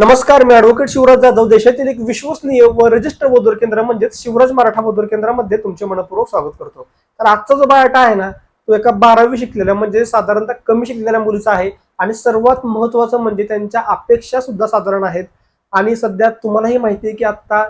नमस्कार मी ॲडव्होकेट शिवराज जाधव. देशातील एक विश्वसनीय व रजिस्टर वधूर केंद्र म्हणजेच शिवराज मराठा वधूर केंद्रामध्ये तुमचे मनपूर्वक स्वागत करतो. तर आजचा जो बायोटा आहे ना तो एका बारावी शिकलेल्या म्हणजे साधारणतः कमी शिकलेल्या मुलीचा आहे. आणि सर्वात महत्वाचं म्हणजे त्यांच्या अपेक्षा सुद्धा साधारण आहेत. आणि सध्या तुम्हालाही माहिती आहे की आता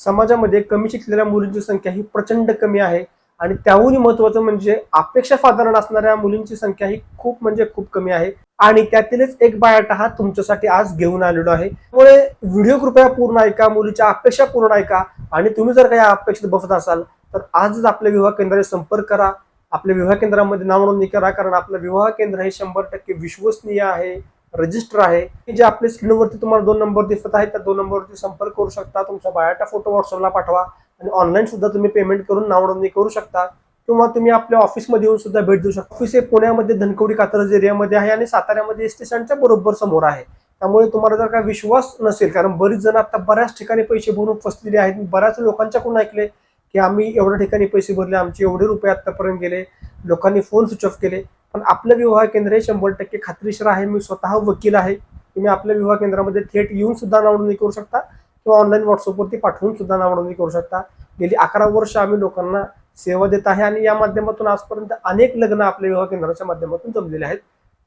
समाजामध्ये कमी शिकलेल्या मुलींची संख्या ही प्रचंड कमी आहे. आणि त्याहूनही महत्वाचं म्हणजे अपेक्षा साधारण असणाऱ्या मुलींची संख्या ही खूप म्हणजे खूप कमी आहे. आणि त्यातीलच एक बायोटा हा तुमच्यासाठी आज घेऊन आलेलो आहे. त्यामुळे व्हिडिओ कृपया पूर्ण ऐका मुलीच्या अपेक्षा पूर्ण ऐका आणि तुम्ही जर काही अपेक्षित बसत असाल तर आजच आपल्या विवाह केंद्राशी संपर्क करा. आपल्या विवाह केंद्रामध्ये नाव नोंदणी करा कारण आपलं विवाह केंद्र हे शंभर टक्के विश्वसनीय आहे रजिस्टर आहे. की जे आपल्या स्क्रीनवरती तुम्हाला दोन नंबर दिसत आहेत त्या दोन नंबरवरती संपर्क करू शकता. तुमचा बायोटा फोटो व्हॉट्सअपला पाठवा आणि ऑनलाईन सुद्धा तुम्ही पेमेंट करून नाव नोंदणी करू शकता. किंवा तुम्ही आपल्या ऑफिसमध्ये येऊन सुद्धा भेट देऊ शकता. ऑफिस हे पुण्यामध्ये धनकवडी कात्रज एरियामध्ये आहे आणि साताऱ्यामध्ये स्टेशनच्या बरोबर समोर आहे. त्यामुळे तुम्हाला जर का विश्वास नसेल कारण बरीच जण आता बऱ्याच ठिकाणी पैसे भरून फसलेले आहेत. मी बऱ्याच लोकांच्याकडून ऐकले की आम्ही एवढ्या ठिकाणी पैसे भरले आमचे एवढे रुपये आतापर्यंत गेले. लोकांनी फोन स्विच ऑफ केले. पण आपलं विवाह केंद्र हे शंभर टक्के खात्रीशीर आहे. मी स्वतः वकील आहे. तुम्ही आपल्या विवाह केंद्रामध्ये थेट येऊन सुद्धा नाव करू शकता किंवा ऑनलाईन व्हॉट्सअपवरती पाठवून सुद्धा नाव करू शकता. गेली अकरा वर्ष आम्ही लोकांना सेवा देत आहे आणि या माध्यमातून आजपर्यंत अनेक लग्न आपल्या विवाह केंद्राच्या माध्यमातून जमलेले आहेत.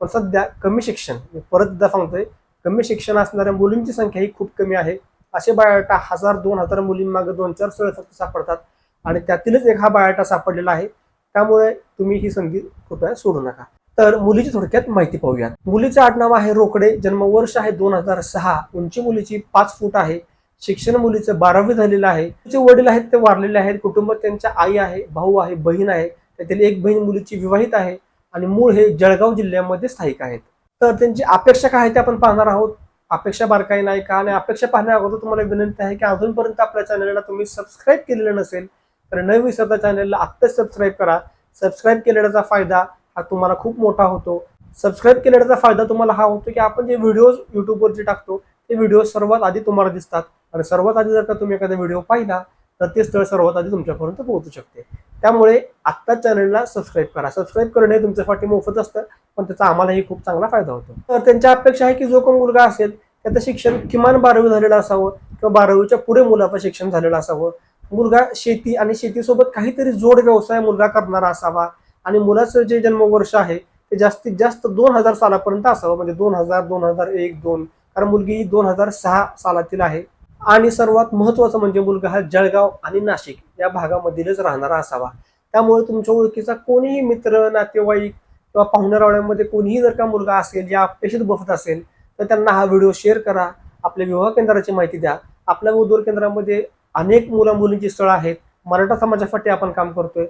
पण सध्या कमी शिक्षण मी परत एकदा सांगतोय कमी शिक्षण असणाऱ्या मुलींची संख्या ही खूप कमी आहे. असे बायोटा हजार दोन हजार मुलींमागे दोन चार स्थळ फक्त सापडतात आणि त्यातीलच एक हा बायोटा सापडलेला आहे. त्यामुळे तुम्ही ही संधी कृपया सोडू नका. तर मुलीची थोडक्यात माहिती पाहूयात. मुलीचे आडनाव आहे रोकडे जन्मवर्ष आहे दोन हजार सहा. उंची मुलीची पाच फूट आहे. शिक्षण मुलीचं बारावी झालेलं आहे. तिचे वडील आहेत ते वारलेले आहेत. कुटुंबात त्यांच्या आई आहे भाऊ आहे बहीण आहे. त्यातील एक बहीण मुलीची विवाहित आहे आणि मूळ हे जळगाव जिल्ह्यामध्ये स्थायिक आहेत. तर त्यांची अपेक्षा काय आहे ते आपण पाहणार आहोत. अपेक्षा बारकाई नाही का? आणि अपेक्षा पाहण्या अगोदर तुम्हाला विनंती आहे की अजूनपर्यंत आपल्या चॅनलला तुम्ही सबस्क्राईब केलेलं नसेल तर न विसरता चॅनलला आत्ताच सबस्क्राईब करा. सबस्क्राईब केलेल्याचा फायदा हा तुम्हाला खूप मोठा होतो. सबस्क्राईब केलेल्याचा फायदा तुम्हाला हा होतो की आपण जे व्हिडिओज युट्यूबवर जे टाकतो ते व्हिडिओ सर्वात आधी तुम्हाला दिसतात. आणि सर्वात आधी जर का तुम्ही एखादा व्हिडिओ पाहिला तर ते स्थळ सर्वात आधी तुमच्यापर्यंत पोहोचू शकते. त्यामुळे आत्ताच चॅनलला सबस्क्राईब करा. सबस्क्राईब करणे तुमच्यासाठी मोफत असतं पण त्याचा आम्हालाही खूप चांगला फायदा होतो. तर त्यांच्या अपेक्षा आहे की जो कोण मुलगा असेल त्याचं शिक्षण किमान बारावी झालेलं असावं किंवा बारावीच्या पुढे मुलाचं शिक्षण झालेलं असावं. मुलगा शेती आणि शेतीसोबत काहीतरी जोड व्यवसाय मुलगा करणारा असावा. आणि मुलाचं जे जन्मवर्ष आहे ते जास्तीत जास्त दोन हजार सालापर्यंत असावं. म्हणजे दोन हजार दोन हजार एक दोन कारण मुलगी ही दोन हजार सहा सालातील आहे. आणि सर्वात महत्वाचं म्हणजे मुलगा हा जळगाव आणि नाशिक या भागामधीलच राहणारा असावा. त्यामुळे तुमच्या ओळखीचा कोणीही मित्र नातेवाईक किंवा पाहुणारावळ्यामध्ये कोणीही जर का मुलगा असेल या अपेक्षित बसत असेल तर त्यांना हा व्हिडिओ शेअर करा. आपल्या विवाह केंद्राची माहिती द्या. आपल्या उद्योग केंद्रामध्ये अनेक मुला मुलींची स्थळं आहेत. मराठा समाजासाठी आपण काम करतोय.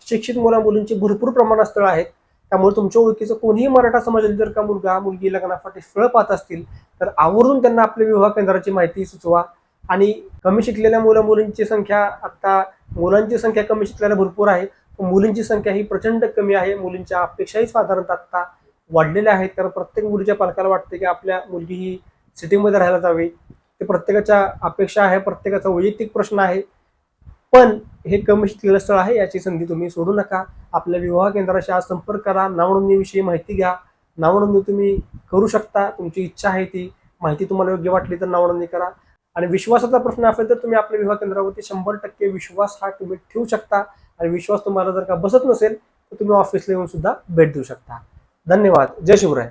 शिक्षित मुला मुलींची भरपूर प्रमाणात स्थळं आहेत. त्यामुळे तुमच्या ओळखीचं कोणीही मराठा समाजातील जर का मुलगा मुलगी लग्नासाठी स्थळ पाहत असतील तर आवर्जून त्यांना आपल्या विवाह केंद्राची माहिती सुचवा. आणि कमी शिकलेल्या मुलं मुलींची संख्या आता मुलांची संख्या कमी शिकलेल्या भरपूर आहे. मुलींची संख्या ही प्रचंड कमी आहे. मुलींच्या अपेक्षाही साधारणतः आता वाढलेल्या आहेत. कारण प्रत्येक मुलीच्या पालकाला वाटते की आपल्या मुलगी ही सिटीमध्ये राहायला जावी. ते प्रत्येकाच्या अपेक्षा आहे प्रत्येकाचा वैयक्तिक प्रश्न आहे. पण हे कमी शिकलेलं स्थळ आहे याची संधी तुम्ही सोडू नका. आपल्या विवाह केंद्राशी आज संपर्क करा. नावनोंदणीविषयी माहिती घ्या. नावनोंदणी तुम्ही करू शकता. तुमची इच्छा आहे ती. माहिती तुम्हाला योग्य वाटली तर नावनोंदणी करा. आणि विश्वासाचा प्रश्न असेल तर तुम्ही आपल्या विवाह केंद्रावरती शंभर टक्के विश्वास हा तुम्ही ठेवू शकता. आणि विश्वास तुम्हाला जर का बसत नसेल तर तुम्ही ऑफिसला येऊन सुद्धा भेट देऊ शकता. धन्यवाद. जय शिवराय.